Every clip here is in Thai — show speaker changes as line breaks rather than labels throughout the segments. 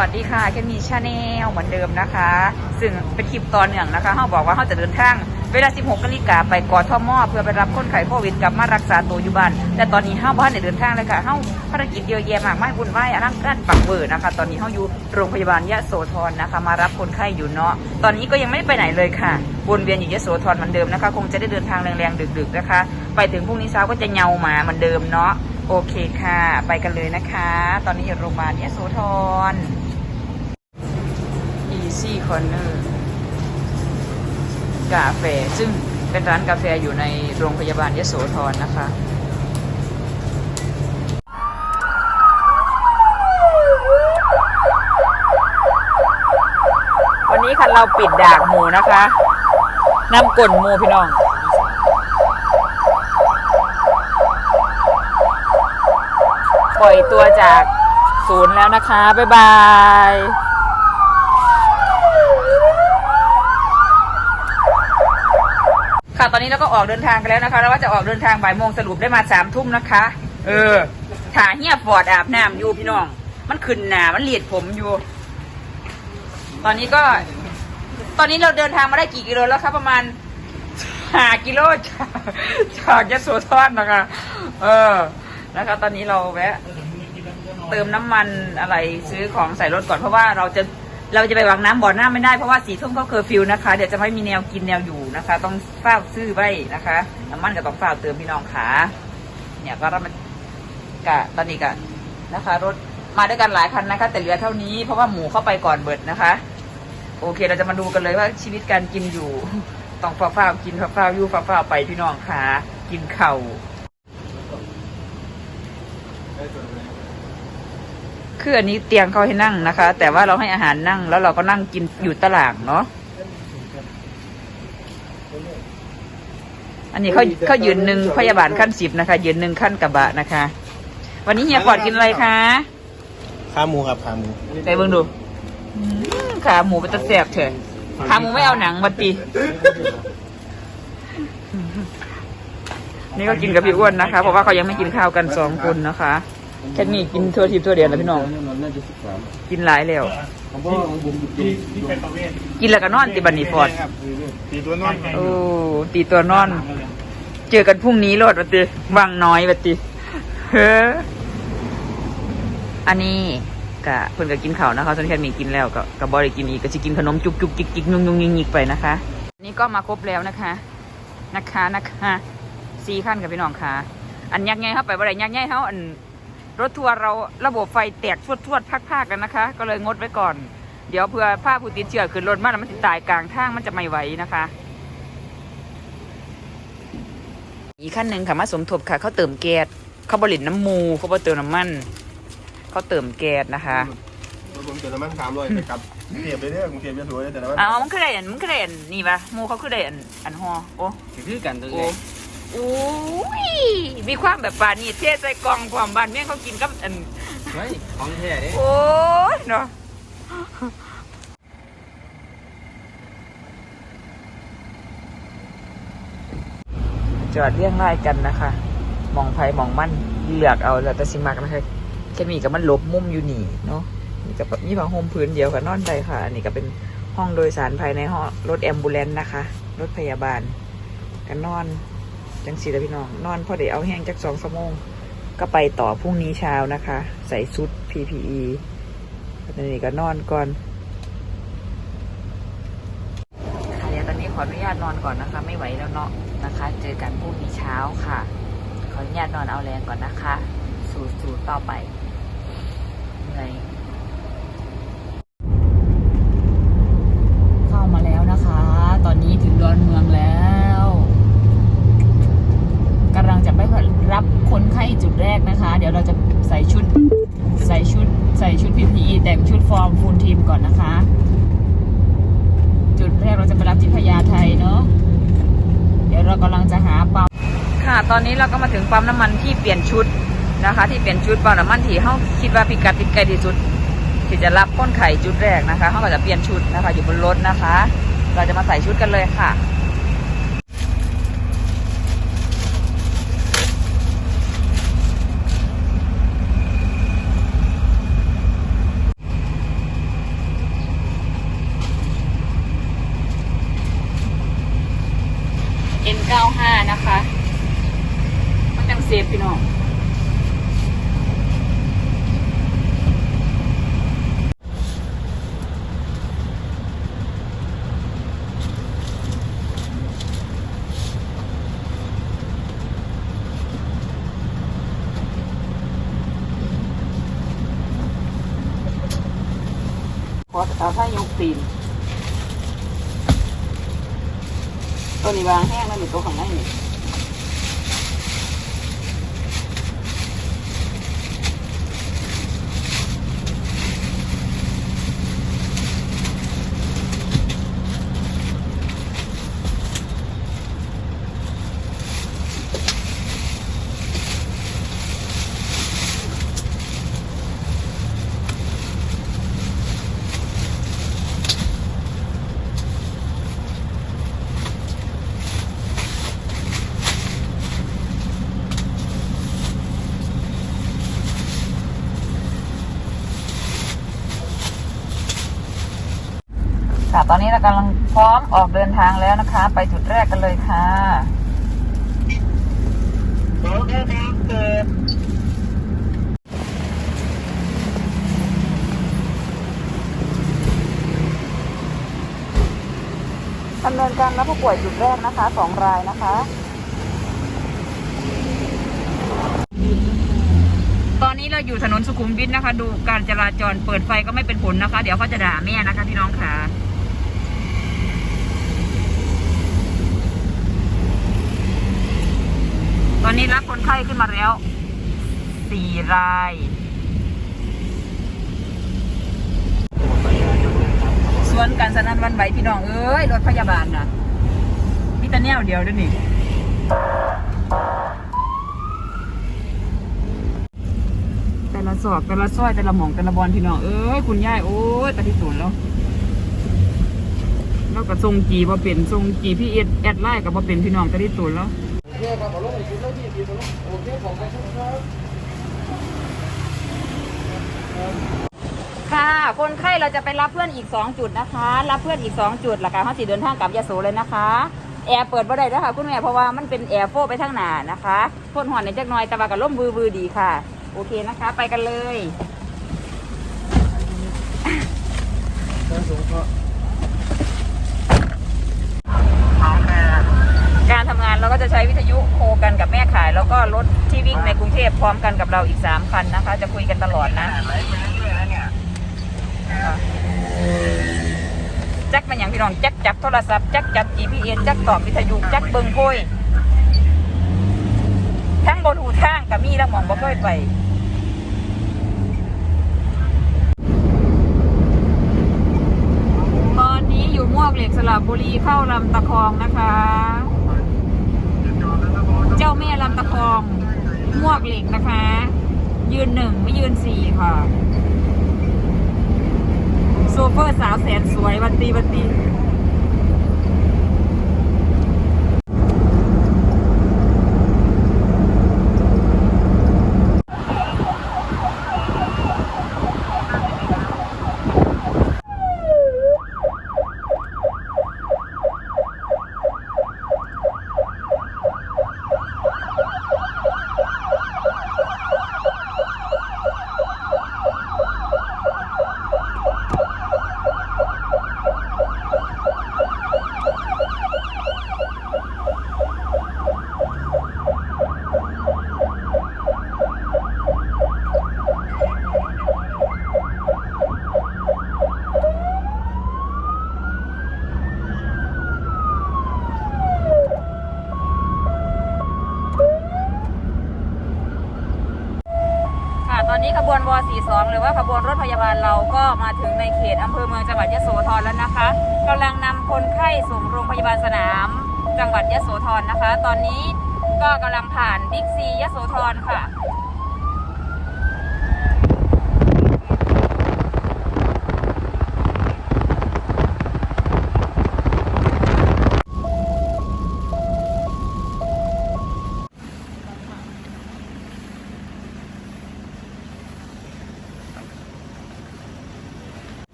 วัสดีค่ะแค่มีชาแนลเหมือนเดิมนะคะ ซึ่งเป็นคลิปตอนหนึ่งนะคะเขาบอกว่าเขาจะเดินทางเวลา 16นาฬิกาไปกอทมเพื่อไปรับคนไข้โควิดกลับมารักษาตัวอยู่บ้านแต่ตอนนี้เฮาบ้านในเดินทางเลยค่ะเฮาภารกิจเยอะแยะมากไมายบุญไหวอลังการปักเบอร์นะคะ ตอนนี้เฮาอยู่โรงพยาบาลยะโสธรนะคะ มารับคนไข้อยู่เนาะตอนนี้ก็ยังไม่ได้ไปไหนเลยค่ะวนเวียนอยู่ยะโสธรเหมือนเดิมนะคะ คงจะได้เดินทางแรงๆดึก ๆนะคะ ไปถึงพรุ่งนี้เช้าก็จะเงาหมาเหมือนเดิมเนาะโอเคค่ะ ไปกันเลยนะคะ ตอนนี้อยู่โรงพยาบาลยะโสธร Easy Corner กาแฟซึ่งเป็นร้านกาแฟอยู่ในโรงพยาบาลยโสธรนะคะวันนี้คันเราปิดดากหมูนะคะนำกลนหมูพี่น้องปล่อยตัวจากศูนย์แล้วนะคะ บ๊ายบาย ค่ะ ตอนนี้เราก็ออกเดินทางกันแล้วนะคะ แล้วว่าจะออกเดินทางบ่ายโมงสรุปได้มาสามทุ่มนะคะ เออถ่าเฮียฟอร์ดอาบน้ำอยู่พี่น้อง มันขึ้นหนามันเลียดผมอยู่ ตอนนี้ก็ ตอนนี้เราเดินทางมาได้กี่กิโลแล้วครับประมาณห้ากิโลจากจากยะโสธรนะคะ เออ นะคะ ตอนนี้เราแวะเติมน้ำมันอะไรซื้อของใส่รถก่อนเพราะว่าเราจะ เราจะไปวางน้ำบ่อน้ำไม่ได้เพราะว่าสีส้มเขาเคอร์ฟิวนะคะ เดี๋ยวจะไม่มีแนวกินแนวอยู่นะคะ ต้องเฝ้าซื้อไว้นะคะน้ำมันก็ต้องเฝ้าเติมพี่น้องขาเนี่ยก็รับมันกะตอนนี้กะนะคะ รถมาด้วยกันหลายคันนะคะ แต่เหลือเท่านี้เพราะว่าหมูเข้าไปก่อนเบิดนะคะ โอเคเราจะมาดูกันเลยว่าชีวิตการกินอยู่ ต้องเฝ้าๆกินเฝ้าๆอยู่เฝ้าๆไปพี่น้องขากินเข่า คืออันนี้เตียงเขาให้นั่งนะคะ แต่ว่าเราให้อาหารนั่ง แล้วเราก็นั่งกินอยู่ตลาดเนาะอันนี้เขาเขายืนหนึ่งพยาบาลขั้นสิบนะคะ ยืนหนึ่งขั้นกระบะนะคะ วันนี้เฮียปอดกินอะไรคะ
ขาหมูครับขาหมู
ไหนเบิ่งดูอืมขาหมูเป็นตะแสบเถอะขาหมูไม่เอาหนังมาตีนี่ก็กินกับพี่อ้วนนะคะ เพราะว่าเขายังไม่กินข้าวกันสองคนนะคะ แค่นี้กินทั่วทิพย์ทั่วเดียวแล้วพี่น้องกินหลายแล้ว
ที่ที่เป็นประเวศ
กินแล้วก็นอนติบันนี่ฟอด
ตีตัวนอน
โอ้ตีตัวนอน เจอกันพรุ่งนี้โลดวัติวังน้อยวัติเฮ้ออันนี้กะเพิ่นก็กินข้าวนะคะส่วนแค่มีกินแล้วก็กับบริกินอีกก็จะกินขนมจุกจุกจิกจิกยุ่งยุ่งยิงยิกไปนะคะ นี่ก็มาครบแล้วนะคะ นะคะนะคะสี่ขั้นกับพี่น้องค่ะ อันยักษ์ไงเข้าไปบ่ได้ยักษ์ไงเขาอัน รถทัวร์เราระบบไฟแตกทวดทวดๆพักๆกันนะคะ ก็เลยงดไว้ก่อน เดี๋ยวเผื่อผ้าผู้ติดเชื้อขึ้นรถมาแล้วมันจะตายกลางทางมันจะไม่ไหวนะคะ อีกขั้นหนึ่งค่ะมาสมทบค่ะเขาเติมแก๊สเขาบริตน้ำมูเขาบริเติมน้ำมันเขาเติมแก๊สนะคะ
ผมเติมน้ำมันสามร้อยไปกับกรุงเทพไปเรื่อยกรุงเทพจะสวยแต่น้ำมัน
อ้าวมันคือได้อันมันคือได้อันนี่ปะมูเขาคือได้อันอันฮอโอ้
คือกันตัว
โอ้
เอง
โอ้ยมีความแบบปานี่เทใส่กล่องความบานเมี่ยงเขากินกับอัน
เฮ้ยของแท้เด้
โอ้ยเนาะจอดเรียงรายกันนะคะ มองไผ่มองมันเลือกเอาแล้วแต่สิมักนะคะแค่มีกับมันหลบมุมอยู่นี่เนาะนี่กับมีผ้าห่มพื้นเดียวกับนอนได้ค่ะ อันนี้ก็เป็นห้องโดยสารภายในห้องรถแอมบูเลนนะคะ รถพยาบาลกันนอน จังสีแล้วพี่น้อง นอนพอเดี๋ยวเอาแห้งจักสองชั่วโมงก็ไปต่อพรุ่งนี้เช้านะคะ ใส่ชุด PPE ตอนนี้ก็นอนก่อนค่ะเดี๋ยวตอนนี้ขออนุญาตนอนก่อนนะคะ ไม่ไหวแล้วเนาะนะคะ เจอกันพรุ่งนี้เช้าค่ะ ขออนุญาตนอนเอาแรงก่อนนะคะ สู่สู่ต่อไปเหนื่อยเข้ามาแล้วนะคะ ตอนนี้ถึงดอนเมืองแล้วกำลังจะไปรับคนไข้จุดแรกนะคะ เดี๋ยวเราจะใส่ชุด ใส่ชุด ใส่ชุด PPE แต่งชุดฟอร์มฟูลทีมก่อนนะคะ จุดแรกเราจะไปรับที่พญาไทเนาะ เดี๋ยวเรากำลังจะหาปั๊ม ค่ะ ตอนนี้เราก็มาถึง ปั๊มน้ำมันที่เปลี่ยนชุดนะคะ ที่เปลี่ยนชุดปั๊มน้ำมันที่เขาคิดว่าพิกัดติดไกลที่สุดที่จะรับก้นไข่จุดแรกนะคะเขาก็จะเปลี่ยนชุดนะคะ อยู่บนรถนะคะ เราจะมาใส่ชุดกันเลยค่ะ ซฟพี่น้องขอเอาผ้ายกตีนตัวนี้วางแห้งแล้วมีตัวข้างในนี่ ตอนนี้เรากำลังพร้อมออกเดินทางแล้วนะคะ ไปจุดแรกกันเลยค่ะดำเนินการรับผู้ป่วยจุดแรกนะคะสองรายนะคะตอนนี้เราอยู่ถนนสุขุมวิทนะคะ ดูการจราจรเปิดไฟก็ไม่เป็นผลนะคะ เดี๋ยวเขาจะด่าแม่นะคะพี่น้องค่ะ อนนี้รับคนไข้ขึ้นมาแล้วสี่รายสวนการสนันวันไหวพี่น้องเอ้ยรถพยาบาลนะมีแต่แนวเดียวเด้วยนี่แต่ละศอกแต่ละซอยแต่ละหม่องแต่ละบอลพี่น้องเอ้ยคุณยายโอ้ยตาที่สุดแล้วแล้วก็ทรงจีบ่เป็นทรงจีพี่เอ็ดแอดไลน์กับบ่เป็นพี่น้องตาที่สุดแล้ว ค่ะ คนไข้เราจะไปรับเพื่อนอีก 2 จุดนะคะ รับเพื่อนอีก 2 จุดหลักการเขาสิเดินทางกับยะโสเลยนะคะ แอร์เปิดบ่ได้แล้วค่ะคุณแม่เพราะว่ามันเป็นแอร์โฟไปทางหน้านะคะพ่นหอนในจักน่อยแต่ว่ากับล่มบือบือดีค่ะ โอเคนะคะ ไปกันเลย การทำงานเราก็ จะใช้วิทยุโคกันกับแม่ขาย แล้วก็รถที่วิ่งในกรุงเทพพร้อมกันกับเราอีก3คันนะคะ จะคุยกันตลอดนะแจ็คมันอย่างพี่น้องแจ็คจับโทรศัพท์แจ็คจับ GPS แจ็คตอบวิทยุแจ็คเบิงโพยทั้งบนหูทางกับมีแล้วหมองบ่เคยไปตอนนี้อยู่มวกเหล็กสระบุรีเข้าลำตะคองนะคะาแม่ลำตะคองมวกเหล็กนะคะ ยืนหนึ่งไม่ยืนสี่ค่ะ โซเฟอร์สาวแสนสวยวันตีวันตี ค่ะ ตอนนี้ขบวนว42 หรือว่าขบวนรถ พยาบาลเราก็มาถึงในเขตอำเภอเมืองจังหวัดยะโสธรแล้วนะคะกำลังนำคนไข้ส่งโรงพยาบาลสนาม จังหวัดยะโสธรนะคะ ตอนนี้ก็กำลังผ่านบิ๊กซียะโสธรค่ะ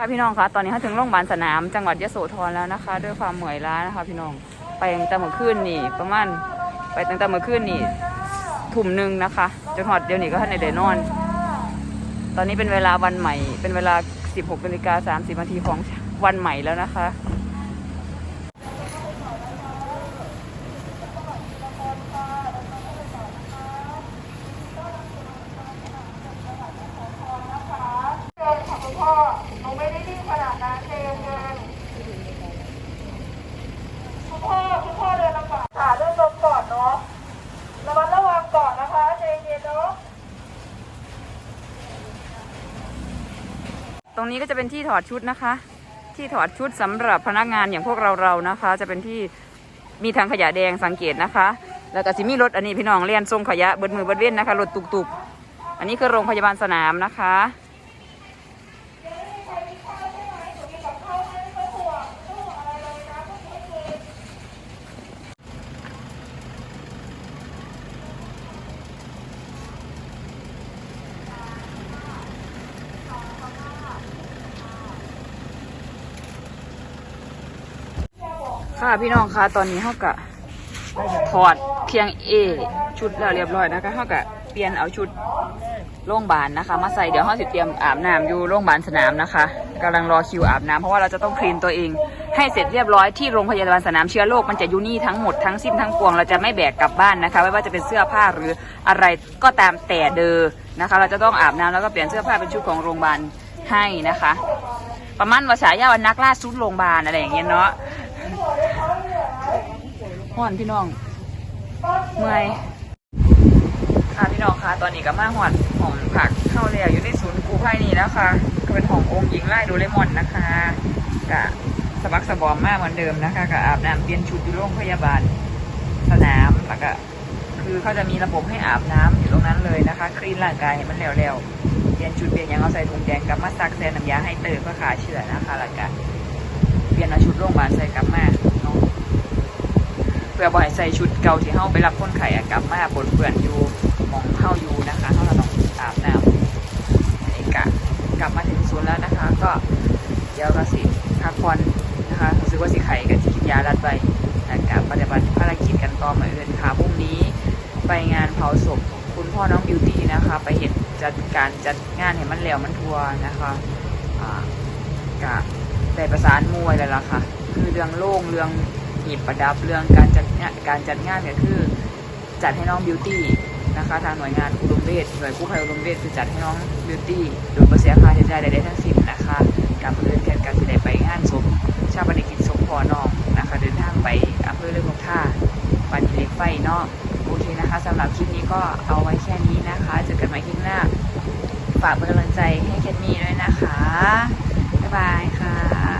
ค่ะพี่น้องคะตอนนี้เขาถึงโรงพยาบาลสนามจังหวัดยโสธรแล้วนะคะ ด้วยความเหนื่อยล้านะคะ พี่น้องไปตั้งแต่เมื่อคืนนี่ ประมาณไปตั้งแต่เมื่อคืนนี่ทุ่มหนึ่งนะคะจนหอดเดี๋ยวนี้ก็ท่านในเดนอน ตอนนี้เป็นเวลาวันใหม่ เป็นเวลา 16นาฬิกา30นาทีของวันใหม่แล้วนะคะ
คุณพ่อหนูไม่ได้รีบขนาดนั้นใจเย็นๆคุณพ่อคุณพ่อเดินลำบากขาเรื่องลมก่อนเนาะระมัดระวังก่อนนะคะใจเย็นๆเนาะ
ต รงนี้ก็จะเป็นที่ถอดชุดนะคะ ที่ถอดชุดสำหรับพนักงานอย่างพวกเราเรานะคะ จะเป็นที่มีทางขยะแดงสังเกตนะคะ แล้วก็สิมีรถอันนี้พี่น้องเลียนทรงขยะเบิดมือเบิดเว้นนะคะรถตุกๆอันนี้คือโรงพยาบาลสนามนะคะ ค่ะพี่น้องคะตอนนี้เขากะถอดเพียงเอชุดแล้วเรียบร้อยนะคะเขากะเปลี่ยนเอาชุดโรงพยาบาลนะคะ มาใส่เดี๋ยวเขาสิเตรียมอาบน้ำอยู่โรงพยาบาลสนามนะคะกำลังรอคิวอาบน้ำเพราะว่าเราจะต้องคลีนตัวเอง ให้เสร็จเรียบร้อยที่โรงพยาบาลสนามเชื้อโรคมันจะอยู่นี่ทั้งหมดทั้งสิ้นทั้งปวงเราจะไม่แบกกลับบ้านนะคะไม่ว่าจะเป็นเสื้อผ้าหรืออะไรก็ตามแต่เดอนะคะ เราจะต้องอาบน้ำแล้วก็เปลี่ยนเสื้อผ้าเป็นชุดของโรงพยาบาลให้นะคะ ประมาณว่าฉายาวันนักล่าชุดโรงพยาบาลอะไรอย่างเงี้ยเนาะ ห่อนพี่น้อง เมื่อยค่ะพี่น้องค่ะ ตอนนี้ก็มาหอดหอมผักเข้าแล้วอยู่ในศูนย์กู้ภัยนี่นะคะก็เป็นขององค์หญิงไล่โดเรมอนนะคะกะสบักสบอมมากเหมือนเดิมนะคะกะอาบน้ำเปลี่ยนชุดอยู่โรงพยาบาลสนามแล้วก็คือเขาจะมีระบบให้อาบน้ำอยู่ตรงนั้นเลยนะคะ คลีนร่างกายให้มันแล้วๆเปลี่ยนชุดเปลี่ยนยังเอาใส่ถุงแดงกับมาซักแซนน้ำยาให้เตยเพื่อขาเชื้อนะคะแล้วก็เปลี่ยนเอาชุดโรงพยาบาลใส่กลับมา พื่อบ่ให้ใส่ชุดเก่าที่เฮาไปรับคนไข้อะกลับมาปนเปื้อนอยู่มองเฮาอยู่นะคะเฮาเราต้องอาบน้ำอันนี้กะกลับมาถึงศูนย์แล้วนะคะ ก็เดี๋ยวก็สิพักผ่อนนะคะรู้สึกว่าสิไข่กับสิกินยาลัดไปนะครับปฏิบัติภารกิจกันต่อมาเอื่นค่ะพรุ่งนี้ไปงานเผาศพคุณพ่อน้องบิวตี้นะคะ ไปเห็นจัดการจัดงานเห็นมันแล้วมันทัวนะคะอ่ากะได้ประสานมวยแล้วล่ะค่ะ คือเรื่องโล่งเรื่องหีบประดับเรื่องการจัด การจัดงานเนี่ยคือจัดให้น้องบิวตี้นะคะทางหน่วยงานอุดมเวชหน่วยกู้ภัยอุดมเวชคือจัดให้น้องบิวตี้โดยประเสียค่าใช้จ่ายใดๆทั้งสิ้นนะคะกับเพื่อนแทนการที่ได้ไปงานศพชาปนกิจศพพอน้องนะคะเดินทางไปอำเภอเรื่องนกท่าปันเล็กไฟเนาะโอเคนะคะสำหรับคลิปนี้ก็เอาไว้แค่นี้นะคะเจอกันใหม่คลิปหน้าฝากเป็นกำลังใจให้แคทมี่ด้วยนะคะ บ๊ายบายค่ะ